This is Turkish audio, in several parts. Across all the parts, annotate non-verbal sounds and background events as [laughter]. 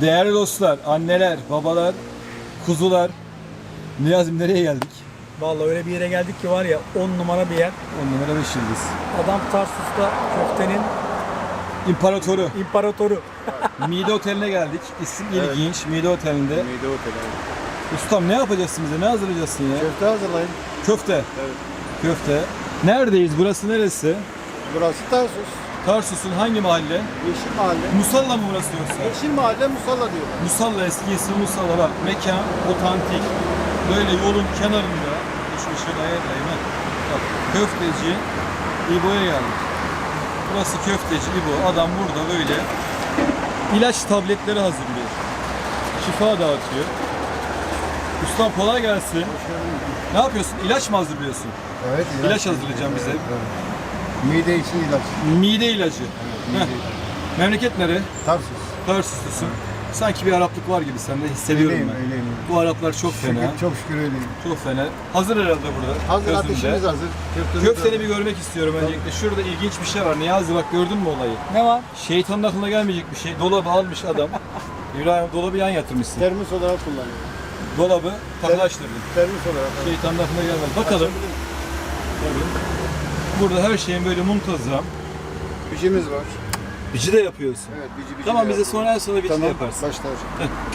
Değerli dostlar, anneler, babalar, kuzular. Niyazim nereye geldik? Vallahi öyle bir yere geldik ki var ya 10 numara bir yer. On numara beş yıldız. Adam Tarsus'ta köftenin İmparatoru. imparatoru. [laughs] Mide Oteli'ne geldik. İsim ilginç. Mide Oteli'nde. Meyde Otel abi. Ustam ne yapacaksın bize? Ne hazırlayacaksın ya? Köfte hazırlayın. Köfte. Evet. Köfte. Neredeyiz? Burası neresi? Burası Tarsus. Tarsus'un hangi mahalle? Yeşil Mahalle. Musalla mı burası yoksa? Yeşil Mahalle Musalla diyorlar. Musalla eski ismi Musalla bak. Mekan otantik. Böyle yolun kenarında. Şu ışığı ayarlayayım ha. Bak köfteci İbo'ya geldik. Burası köfteci İbo. Adam burada böyle ilaç tabletleri hazırlıyor. Şifa dağıtıyor. Ustam kolay gelsin. Ne yapıyorsun? İlaç mı hazırlıyorsun? Evet. İlaç hazırlayacağım bize. Mide için ilaç. Mide ilacı. Heh. Memleket nere? Tarsus. Tarsuslusun. Sanki bir Araplık var gibi sende hissediyorum Öyleyim, ben. öyleyim. Bu Araplar çok fena. Şükür, çok şükür öyleyim. Çok fena. Hazır herhalde burada. Hazır gözümde. ateşimiz hazır. Köftemiz Köfteni hazır. bir görmek istiyorum öncelikle. Şurada ilginç bir şey var. Niyazi bak gördün mü olayı? Ne var? Şeytanın aklına gelmeyecek bir şey. Dolabı almış adam. [laughs] İbrahim dolabı yan yatırmışsın. Termos olarak kullanıyorum. Dolabı takılaştırdın. Termos olarak. Şeytanın aklına gelmez. Bakalım. Burada her şeyin böyle muntazam. Bicimiz var. Bici de yapıyorsun. Evet bici bici. Tamam de bize yapıyoruz. sonra en sonra bici de Tamam yaparsın. başlar.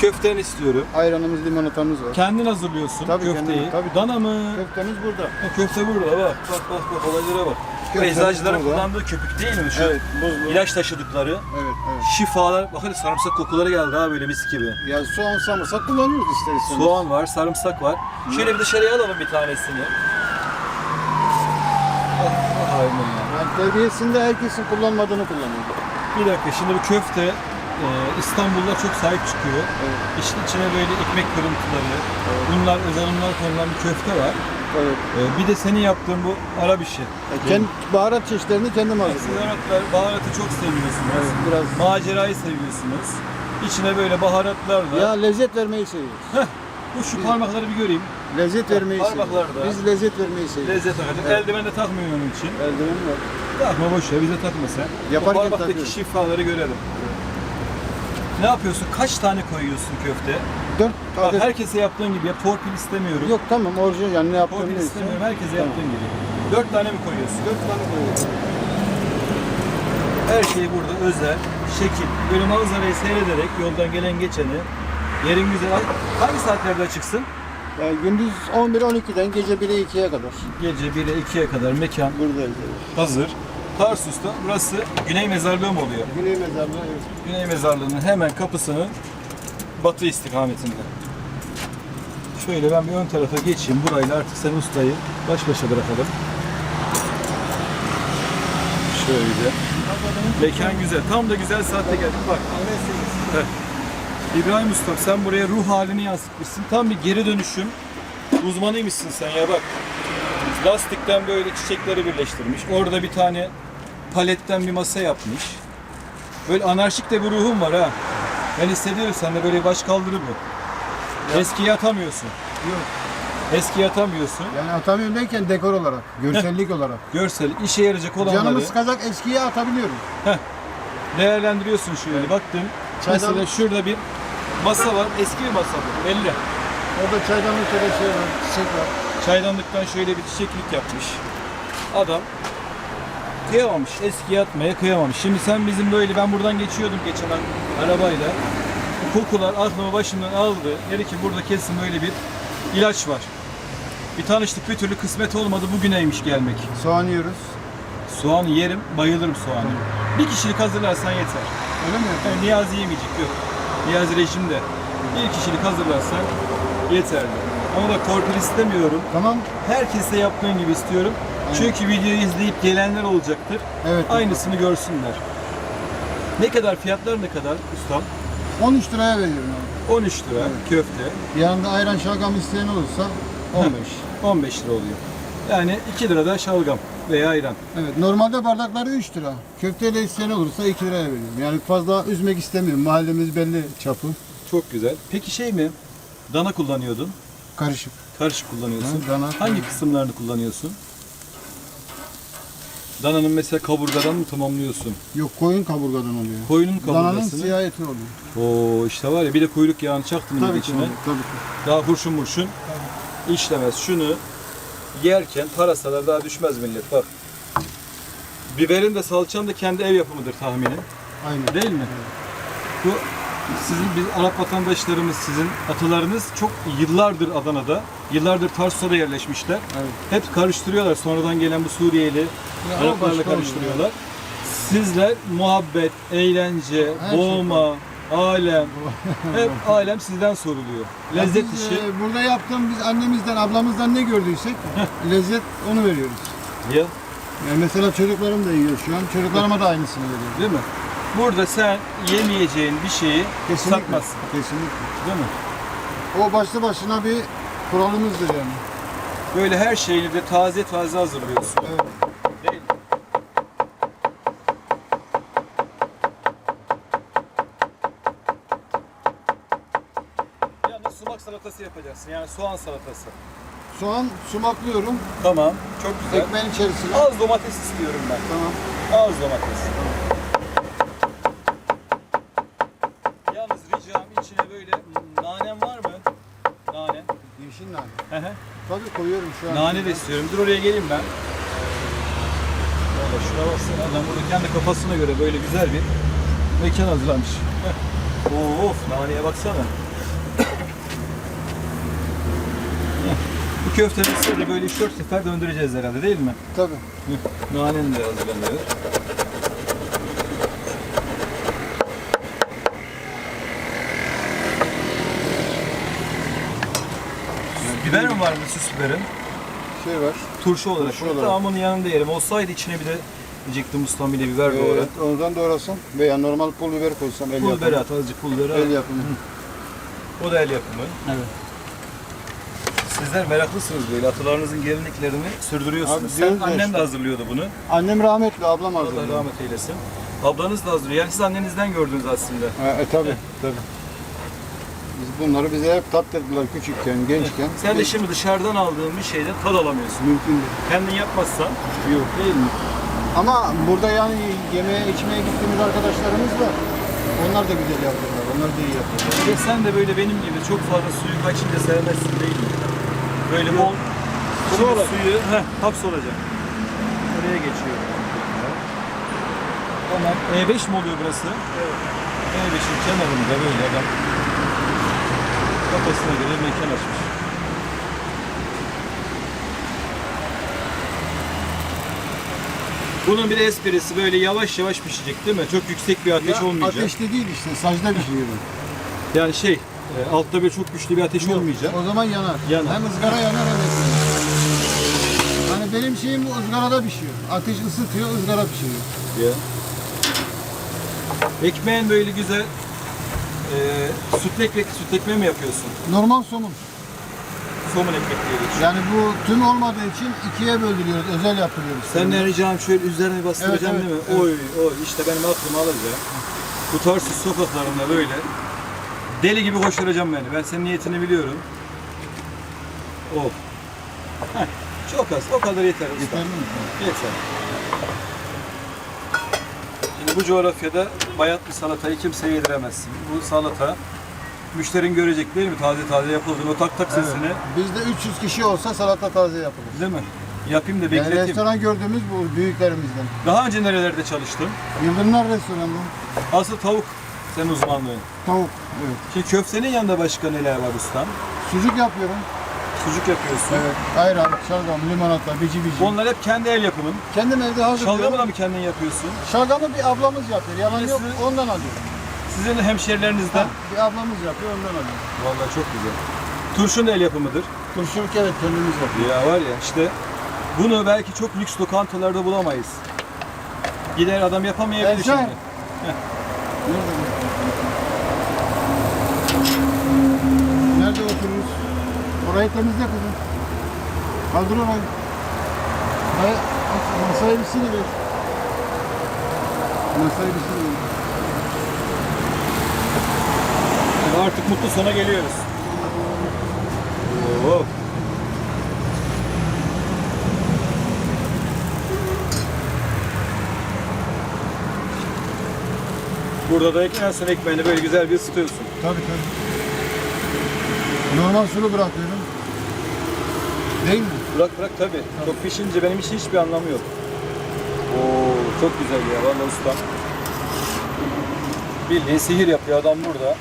Köften istiyorum. Ayranımız limonatamız var. Kendin hazırlıyorsun Tabii, köfteyi. kendim, tabii. Dana mı? Köftemiz burada. Ha, köfte burada bak. Bak bak bak olaylara bak. Eczacıların kullandığı köpük değil mi şu? Evet buzlu. İlaç taşıdıkları. Evet evet. Şifalar. Bakın sarımsak kokuları geldi ha böyle mis gibi. Ya soğan sarımsak kullanıyoruz ister istemez. Soğan var, sarımsak var. Şöyle bir dışarıya alalım bir tanesini. Ah, ah, hayvan ya. Yani terbiyesinde herkesin kullanmadığını kullanıyor. Bir dakika şimdi bu köfte e, İstanbul'da çok sahip çıkıyor. Evet. İşin içine böyle ekmek kırıntıları, bunlar özenimler konulan bir köfte var. Evet. E, bir de senin yaptığın bu Arap işi. Ya Kendi baharat çeşitlerini kendim hazırlıyorum. Araplar baharatı çok seviyorsunuz. Evet, biraz. Macerayı seviyorsunuz. İçine böyle baharatlarla. Ya lezzet vermeyi seviyoruz. Heh, bu şu parmakları bir göreyim. Lezzet vermeyi Parmaklarda. seviyoruz. Biz lezzet vermeyi seviyoruz. Lezzet akacak. Evet. Eldiven de takmıyorum onun için. Eldiven var. Takma boş ver bize takma sen. Yaparken o parmaktaki takıyorum. şifaları görelim. Ne yapıyorsun? Kaç tane koyuyorsun köfte? Dört Bak adet. herkese yaptığın gibi yap. Torpil istemiyorum. Yok tamam orijinal yani ne yaptığını Torpil neyse. istemiyorum. Herkese Tamam. yaptığın gibi. Dört tane mi koyuyorsun? Dört tane koyuyoruz. Her şey burada özel, şekil. Böyle manzarayı seyrederek yoldan gelen geçeni yerin güzel. Hangi saatlerde açıksın? Yani gündüz 11-12'den gece 1'e 2'ye kadar. Gece 1'e 2'ye kadar mekan Buradayız. hazır. Tarsus'ta burası Güney Mezarlığı mı oluyor? Güney mezarlığı evet. Güney Mezarlığı'nın hemen kapısının batı istikametinde. Şöyle ben bir ön tarafa geçeyim. Burayla artık sen ustayı baş başa bırakalım. Şöyle. Mekan güzel. Tam da güzel saatte geldik. Bak. Heh. İbrahim Usta sen buraya ruh halini yansıtmışsın. Tam bir geri dönüşüm uzmanıymışsın sen ya bak. Lastikten böyle çiçekleri birleştirmiş. Orada bir tane paletten bir masa yapmış. Böyle anarşik de bir ruhun var ha. Ben hissediyorum sende böyle baş kaldırı bu. Eskiye atamıyorsun. Yok. Eskiye atamıyorsun. Yani atamıyorum derken dekor olarak, görsellik olarak. Görsel, işe yarayacak olanları Canımız kazak eskiye atabiliyorum. değerlendiriyorsun şöyle. Baktın Çaydan- mesela şurada bir masa var. Eski bir masa bu. Belli. Orada çaydanlık şöyle şey var, çiçek var. Çaydanlıktan şöyle bir çiçeklik yapmış. Adam kıyamamış. Eskiye atmaya kıyamamış. Şimdi sen bizim böyle ben buradan geçiyordum geçen arabayla. Bu kokular aklımı başımdan aldı. Dedi ki burada kesin böyle bir ilaç var. Bir tanıştık bir türlü kısmet olmadı bugüneymiş gelmek. Soğan yiyoruz. Soğan yerim, bayılırım soğanı. Bir kişilik hazırlarsan yeter. Öyle mi? Yani Niyazi yemeyecek yok. Niyazi rejimde. Bir kişilik hazırlarsan yeterli. Ama da torpil istemiyorum. Tamam. Herkese yaptığın gibi istiyorum. Çünkü videoyu izleyip gelenler olacaktır. Evet. Aynısını görsünler. Ne kadar fiyatlar ne kadar ustam? 13 liraya veriyorum abi. 13 lira köfte. Yanında ayran şalgam isteyen olursa 15. 15 lira oluyor. Yani 2 lira da şalgam veya ayran. Evet. Normalde bardakları 3 lira. Köfteyle isteyen olursa 2 liraya veriyorum. Yani fazla üzmek istemiyorum. Mahallemiz belli çapı. Çok güzel. Peki şey mi? Dana kullanıyordun. Karışık. Karışık kullanıyorsun. Ha, dana. Hangi kısımlarını kullanıyorsun? Dananın mesela kaburgadan mı tamamlıyorsun? Yok koyun kaburgadan oluyor. Koyunun Dananın kaburgasını. siyah eti oluyor. Oo işte var ya bir de kuyruk yağını çaktın Tabii tabii içine. Tabii ki. Daha kurşun murşun işlemez. Şunu yerken parasalar daha düşmez millet bak. Biberin de salçan da kendi ev yapımıdır tahminim. Aynen. Değil mi? Bu sizin biz Arap vatandaşlarımız, sizin atalarınız çok yıllardır Adana'da, yıllardır Tarsus'a yerleşmişler. Evet. Hep karıştırıyorlar. Sonradan gelen bu Suriyeli Ya Araplarla karıştırıyorlar. Sizler muhabbet, eğlence, Her şey boğma, alem, [laughs] hep alem sizden soruluyor. Ya Lezzet biz, işi. e, burada yaptığım biz annemizden, ablamızdan ne gördüysek [laughs] lezzet onu veriyoruz. Ya, Yani mesela çocuklarım da yiyor şu an. Çocuklarıma da aynısını veriyorum. değil mi? Burada sen yemeyeceğin bir şeyi Kesinlikle. satmazsın. Kesinlikle. Değil mi? O başlı başına bir kuralımızdır yani. Böyle her şeyini de taze taze hazırlıyorsun. Evet. Değil mi? Yalnız sumak salatası yapacaksın. Yani soğan salatası. Soğan sumaklıyorum. Tamam. Çok güzel. Ekmeğin içerisine. Az domates istiyorum ben. Tamam. Az domates. Yalnız ricam içine böyle nanem var mı? Nane. Yeşil nane. Hı hı. Tabii koyuyorum şu an. Nane de istiyorum. Dur oraya geleyim ben. Valla şuna baksana. Adam burada kendi kafasına göre böyle güzel bir mekan hazırlamış. [laughs] Of naneye baksana. Bu köfteleri de böyle 3-4 sefer döndüreceğiz herhalde değil mi? Tabii. Heh. Nanen de hazırlanıyor. Biber mi var mı süs biberin? Şey var. Turşu olarak. Turşu olarak. Tamam onun yanında yerim. Olsaydı içine bir de diyecektim ustam de biber doğra. Evet, ondan doğrasam veya normal pul biber koysam el Pul yapımı. biber at, azıcık pul biber El yapımı. O da el yapımı. Evet. Sizler meraklısınız böyle. Atalarınızın geleneklerini sürdürüyorsunuz. Abi Sen annem de işte. hazırlıyordu bunu. Annem rahmetli, ablam Allah hazırladı. rahmet eylesin. Ablanız da hazırlıyor. Yani siz annenizden gördünüz aslında. Ha, e, tabii, tabii. Biz bunları bize hep tattırdılar küçükken, gençken. Sen de şimdi dışarıdan aldığın bir şeyden tad alamıyorsun. Mümkün değil. Kendin yapmazsan Yok. değil mi? Ama burada yani yemeğe içmeye gittiğimiz arkadaşlarımız var. Onlar da güzel yapıyorlar, onlar da iyi yapıyorlar. De sen de böyle benim gibi çok fazla suyu kaçınca sevmezsin değil mi? Böyle bol olacak. suyu heh, hapsolacak. Oraya geçiyor. Tamam. E5 mi oluyor burası? Evet. E5'in kenarında böyle adam kafasına göre mekan açmış. Bunun bir esprisi böyle yavaş yavaş pişecek değil mi? Çok yüksek bir ateş Ya, olmayacak. Ateşte değil işte, sacda pişiyor. Yani şey, e, altta böyle çok güçlü bir ateş olmayacak. O zaman yanar. Yanar. Hem ızgara yanar hem et yanar. Hani benim şeyim bu ızgarada pişiyor. Ateş ısıtıyor, ızgara pişiyor. Ya. Ekmeğin böyle güzel e, sütlü ekmek, sütlü ekmeği mi yapıyorsun? Normal somun. Somun ekmek diye geçiyor. Yani bu tüm olmadığı için ikiye böldürüyoruz, özel yaptırıyoruz. Senden ricam şöyle üzerine bastıracağım Evet, evet, değil mi? Oy oy işte benim aklım alacak. Bu Tarsus sokaklarında böyle deli gibi koşturacağım beni. Ben senin niyetini biliyorum. Oh. Heh, çok az. O kadar yeter usta. Yeterli mi? Yeter. Şimdi bu coğrafyada bayat bir salatayı kimseye yediremezsin. Bu salata müşterin görecek değil mi? Taze taze yapıldığını, o tak tak Evet. sesini. Bizde 300 kişi olsa salata taze yapılır. Değil mi? Yapayım da Yani bekleteyim. restoran gördüğümüz bu büyüklerimizden. Daha önce nerelerde çalıştın? Yıldırımlar restoranı. Asıl tavuk senin uzmanlığın. Tavuk. Evet. Şimdi köftenin yanında başka neler var ustam? Sucuk yapıyorum. Sucuk yapıyorsun. Evet. Ayran, şalgam, limonata, bici bici. Onlar hep kendi el yapımın. Kendim evde hazırlıyorum. Şalgamı da mı kendin yapıyorsun? Şalgamı bir ablamız yapıyor. Yalan yok. Sizin- Ondan alıyorum. Sizin hemşerilerinizden. Bir ablamız yapıyor, ondan alıyorum. Vallahi çok güzel. Turşun el yapımıdır. Turşuluk evet kendimiz yapıyoruz. Ya var ya işte bunu belki çok lüks lokantalarda bulamayız. Gider adam yapamayabilir şimdi. Nerede bu? Masayı temizle kızım. Kaldır onu. Masayı, masayı bir siliver. Masayı bir siliver. Yani artık mutlu sona geliyoruz. Oo. Burada da eklersen ekmeğini böyle güzel bir ısıtıyorsun. Tabii tabii. Normal sulu bırakıyorum. Değil mi? Bırak bırak tabii. Çok pişince benim için hiçbir anlamı yok. Oo çok güzel ya vallahi usta. Bildiğin sihir yapıyor adam burada.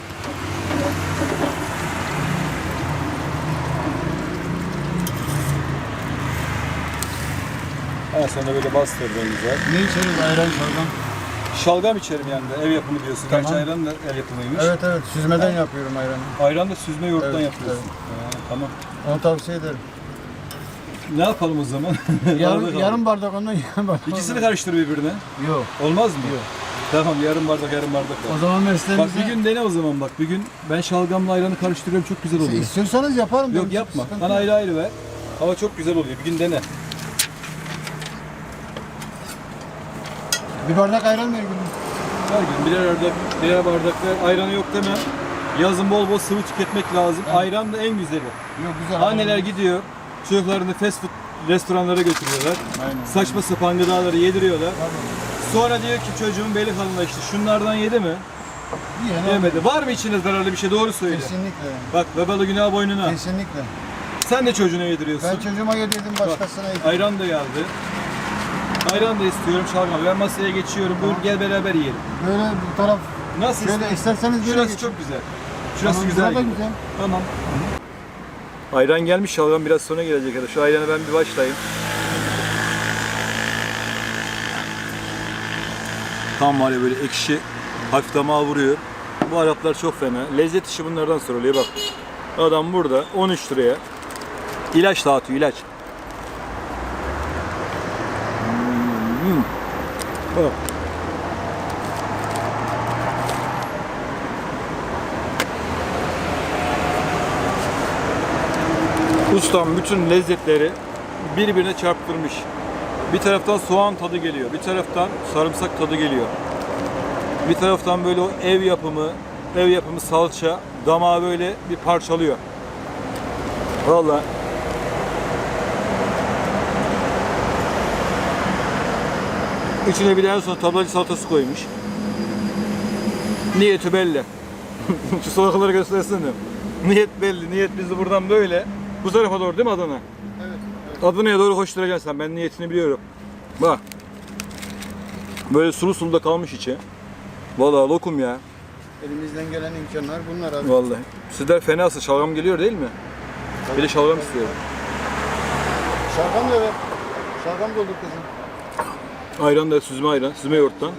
En sonunda böyle bastırdın güzel. Ne içeriz? Ayran şalgam. Şalgam içerim yani de, ev yapımı diyorsun. Tamam. Gerçi ayran da el yapımıymış. Evet evet süzmeden yapıyorum ayranı. Ayran da süzme yoğurttan Evet, yapıyorsun. Ha, tamam. Onu tavsiye ederim. Ne yapalım o zaman? [laughs] Yarım, yarım bardak ondan yarım bardak. İkisini karıştır birbirine. Yok. Olmaz mı? Tamam yarım bardak yarım bardak. O var. zaman Bak mesleğimize... bir gün dene o zaman bak. Bir gün ben şalgamla ayranı karıştırıyorum çok güzel oluyor. İstiyorsanız yaparım. Yok Benim yapma. sıkıntı Bana yok. ayrı ayrı ver. Ama çok güzel oluyor. Bir gün dene. Bir bardak ayran ver gülüm. Her gün birer bardak, birer bardak ver. Ayranı yok deme. Yazın bol bol sıvı tüketmek lazım. Ayran da en güzeli. Yok güzel. Anneler gidiyor. Çocuklarını fast food restoranlara götürüyorlar. Aynen. Saçma sapan gıdaları yediriyorlar. Sonra diyor ki çocuğun beli kalınlaştı. Şunlardan yedi mi? Yiyene Yemedi. Var mı içinde zararlı bir şey? Doğru söyle. Kesinlikle. Bak babalı günah boynuna. Kesinlikle. Sen de çocuğuna yediriyorsun. Ben çocuğuma yedirdim başkasına yedirdim. Ayran da geldi. Ayran da istiyorum şalgam. Ben masaya geçiyorum. Buyur gel beraber yiyelim. Böyle bu taraf Nasıl şöyle isterseniz böyle Şurası geçin. çok güzel. Şurası Tamam, güzel. güzel. Tamam. Ayran gelmiş şalgam biraz sonra gelecek. Hadi şu ayranı ben bir başlayayım. Tam var ya böyle ekşi, hafif damağa vuruyor. Bu Araplar çok fena. Lezzet işi bunlardan soruluyor bak. Adam burada 13 liraya ilaç dağıtıyor ilaç. Hmm. Bak. Ustam bütün lezzetleri birbirine çarptırmış. Bir taraftan soğan tadı geliyor, bir taraftan sarımsak tadı geliyor. Bir taraftan böyle o ev yapımı, ev yapımı salça damağı böyle bir parçalıyor. Vallahi İçine bir de en son tablacı salatası koymuş. Niyeti belli. [laughs] Şu salataları göstersene. Niyet belli. Niyet bizi buradan böyle. Bu tarafa doğru değil mi Adana? Evet. Adana'ya doğru koşturacaksın sen. Ben niyetini biliyorum. Bak. Böyle sulu sulu da kalmış içi. Vallahi lokum ya. Elimizden gelen imkanlar bunlar abi. Vallahi. Sizler fenası. Şalgam geliyor değil mi? Bir de şalgam istiyorum. Şalgam da ver. Şalgam doldur kızım. Ayran da süzme ayran. Süzme yoğurttan.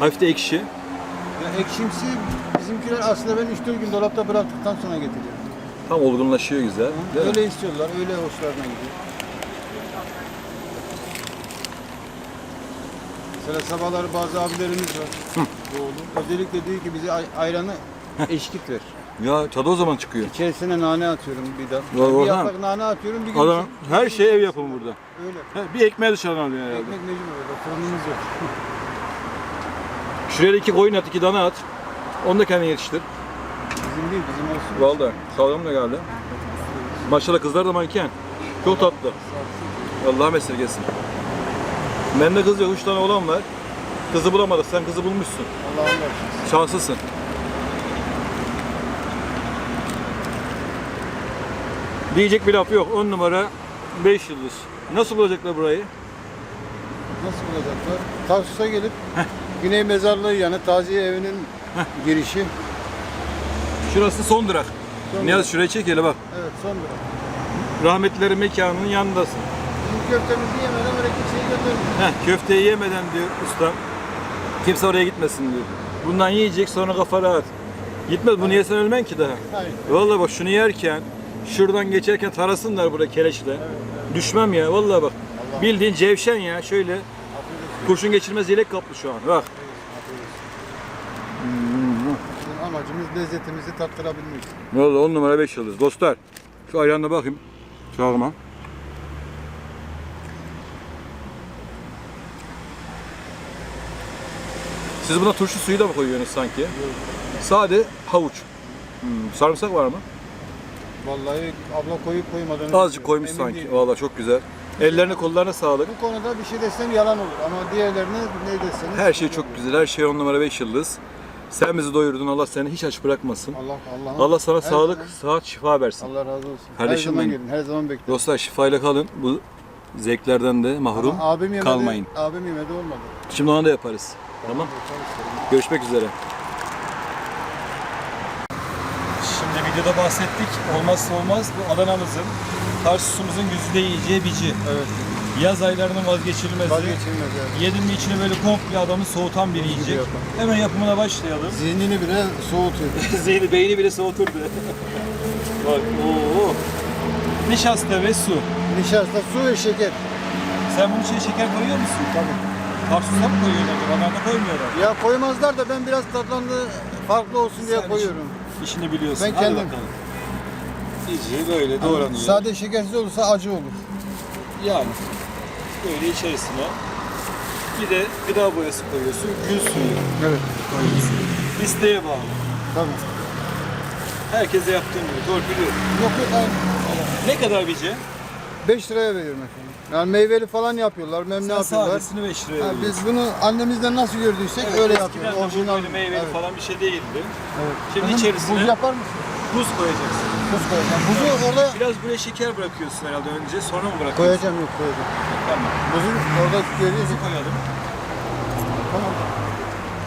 Hafif de ekşi. Ya ekşimsi bizimkiler aslında ben 3-4 gün dolapta bıraktıktan sonra getiriyorum. Tam olgunlaşıyor güzel. Değil mi? Öyle istiyorlar, öyle hoşlarına gidiyor. Mesela sabahları bazı abilerimiz var. Oğlum. Özellikle diyor ki bize ay- ayranı eşkit ver. [laughs] Ya tadı o zaman çıkıyor. İçerisine nane atıyorum bir de. Var, bir yaprak nane atıyorum bir gün. Adam her şey ev yapımı burada. Öyle. He, Bir ekmeği dışarıdan alıyor herhalde. Ekmek mecbur öyle. Fırınımız yok. Şuraya da iki koyun at, iki dana at. Onu da kendin yetiştir. Bizim değil, bizim olsun. Vallahi sağlam da geldi. Maşallah kızlar da manken. Çok tatlı. Allah'ım esirgesin. Bende kız yok, üç tane olan var. Kızı bulamadık, sen kızı bulmuşsun. Allah'ın versin. Şanslısın. Diyecek bir laf yok. 10 numara 5 yıldız. Nasıl bulacaklar burayı? Nasıl bulacaklar? Tarsus'a gelip Güney Mezarlığı yanı taziye evinin girişi. Şurası son durak. Son Niyaz durak. şurayı çek hele bak. Evet son durak. Rahmetlilerin mekanının yanındasın. Bizim köftemizi yemeden oraya kimseyi göndermiyor. Heh, köfteyi yemeden diyor usta. Kimse oraya gitmesin diyor. Bundan yiyecek sonra kafa rahat. Gitmez bunu yesen ölmen ki daha. Hayır. Vallahi bak şunu yerken şuradan geçerken tarasınlar burada keleşle. Düşmem ya vallahi bak. Bildiğin cevşen ya şöyle. Kurşun geçirmez yelek kaplı şu an. Bak. Bizim amacımız lezzetimizi tattırabilmek. Vallahi 10 numara 5 yıldız. Dostlar şu ayranına bakayım. Çalma. Siz buna turşu suyu da mı koyuyorsunuz sanki? Sade havuç. Hmm, sarımsak var mı? Vallahi abla koyup koymadan Azıcık koymuş emin sanki. değilim. Vallahi çok güzel. Ellerine kollarına sağlık. Bu konuda bir şey desem yalan olur ama diğerlerine ne deseniz Her şey çok güzel. Her şey 10 numara 5 yıldız. Sen bizi doyurdun. Allah seni hiç aç bırakmasın. Allah Allah. Allah sana Her sağlık, zaman- sıhhat, şifa versin. Allah razı olsun. Kardeşim her zaman benim. gelin, her zaman beklerim. Dostlar şifayla kalın. Bu zevklerden de mahrum Ama abim yemedi, kalmayın. Abim yemedi olmadı. Şimdi onu da yaparız. Tamam. Görüşmek üzere. Şimdi videoda bahsettik. Olmazsa olmaz bu Adana'mızın, Tarsus'umuzun güzide yiyeceği bici. Evet. Yaz aylarının vazgeçilmezi. Vazgeçilmez yani. Yedin mi içine böyle komple adamı soğutan bir yiyecek. Hemen yapımına başlayalım. Zihnini bile soğutuyor. [laughs] Zihni, beyni bile soğuturdu. [laughs] Bak, oo. Nişasta ve su. Nişasta, su ve şeker. Sen bunun içine şeker koyuyor musun? Tabii. Tarsus'a mı koyuyorlar? Onlarda koymuyorlar. Ya koymazlar da ben biraz tatlandı farklı olsun diye Sen koyuyorum. İşini biliyorsun. Ben Hadi kendim. bakalım. İyice böyle doğranıyor. Sade şekersiz olursa acı olur. Yani böyle içerisine bir de gıda boyası koyuyorsun. Gül suyu Evet. koyuyorsun. İsteğe bağlı. Tabii. Herkese yaptığın gibi torpili. Yok yok aynı. Ne kadar bici? 5 liraya veriyorum efendim. Yani meyveli falan yapıyorlar, mem ne Sen yapıyorlar. sadesini 5 liraya Ha, veriyorsun. biz bunu annemizden nasıl gördüysek öyle eskiden yapıyoruz. de bu Orijinal. böyle meyveli evet. falan bir şey değildi. Evet. Şimdi Efendim, içerisine- Buz yapar mısın? Buz koyacaksın. Buz koyacağım. Buzu orada Biraz buraya şeker bırakıyorsun herhalde önce sonra mı bırakıyorsun? koyacağım yok koyacağım. Tamam. Buzu orada görüyorsun. Buzu koyalım. Tamam.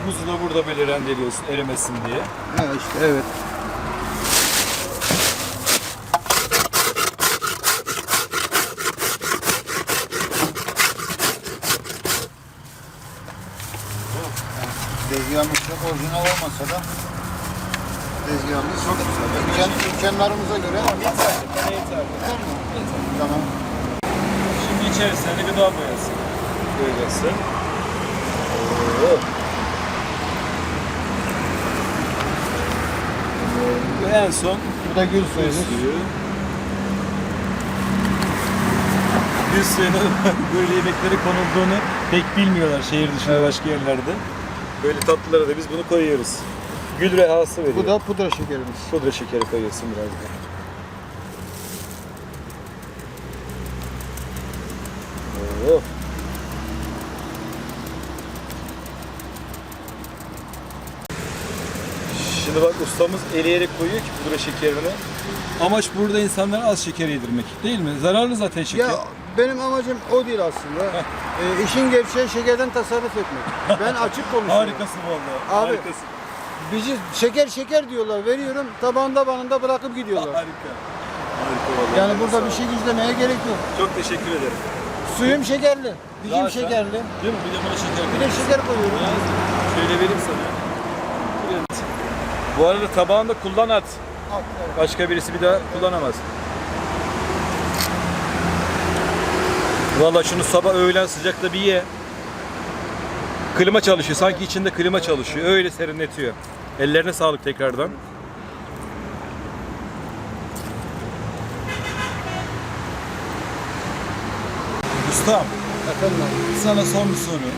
Buzu da burada böyle rendeliyorsun erimesin diye. Ha işte evet. Tezgahımız çok orijinal olmasa da tezgahımız çok güzel. İmkan, imkanlarımıza göre Yeter. Bana yeter. Yeter mi? Tamam. Şimdi içerisine de gıda boyası koyacaksın. Oo. Ve en son Bu da gül gül suyu. suyu. Gül suyuna [laughs] böyle yemeklere konulduğunu pek bilmiyorlar şehir dışında başka yerlerde. Böyle tatlılara da biz bunu koyuyoruz. Gül rehası veriyor. Bu da pudra şekerimiz. pudra şekeri koyuyorsun biraz da. Oo. Şimdi bak ustamız eleyerek koyuyor ki pudra şekerini. Amaç burada insanlara az şeker yedirmek değil mi? Zararlı zaten şeker. Ya benim amacım o değil aslında. e, işin gerçeği şekerden tasarruf etmek. Ben açık konuşuyorum. Harikasın vallahi. Abi, Harikasın. Bizi şeker şeker diyorlar. Veriyorum tabağında banında bırakıp gidiyorlar. Harika. Harika vallahi. Yani burada bir şey gizlemeye gerek yok. Çok teşekkür ederim. Suyum şekerli, bizim Zaten- şekerli. Değil mi? Bir de buna şeker Bir de şeker koyuyorum. Ya, Şöyle vereyim sana. Evet. Bu arada tabağında kullan at. Al, evet. Başka birisi bir daha kullanamaz. Valla şunu sabah öğlen sıcakta bir ye. Klima çalışıyor. Sanki içinde klima çalışıyor. Öyle serinletiyor. Ellerine sağlık tekrardan. Ustam, Efendim abi. sana son bir soru.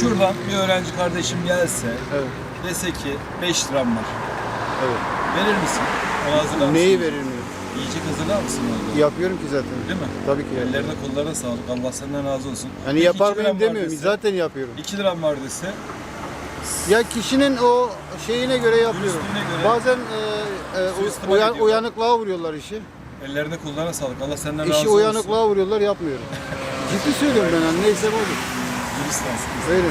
Şuradan bir öğrenci kardeşim gelse, Evet. dese ki 5 liram var. Evet. Verir misin? Onu hazırlar mısın? Neyi verir miyim? Yiyecek hazırlar mısın orada? Yapıyorum ki zaten. Değil mi? Tabii ki. Ellerine kollarına sağlık. Allah senden razı olsun. Hani Peki yapar mıyım demiyorum. dese, Zaten yapıyorum. 2 liram var dese Ya kişinin o şeyine göre yapıyorum. Göre. Bazen e, e, uyan, uyanıklığa vuruyorlar işi. ellerine kollarına sağlık. Allah senden razı İşi olsun. uyanıklığa vuruyorlar yapmıyorum. [laughs] Ciddi söylüyorum ben hani neyse bu olur. Öyle.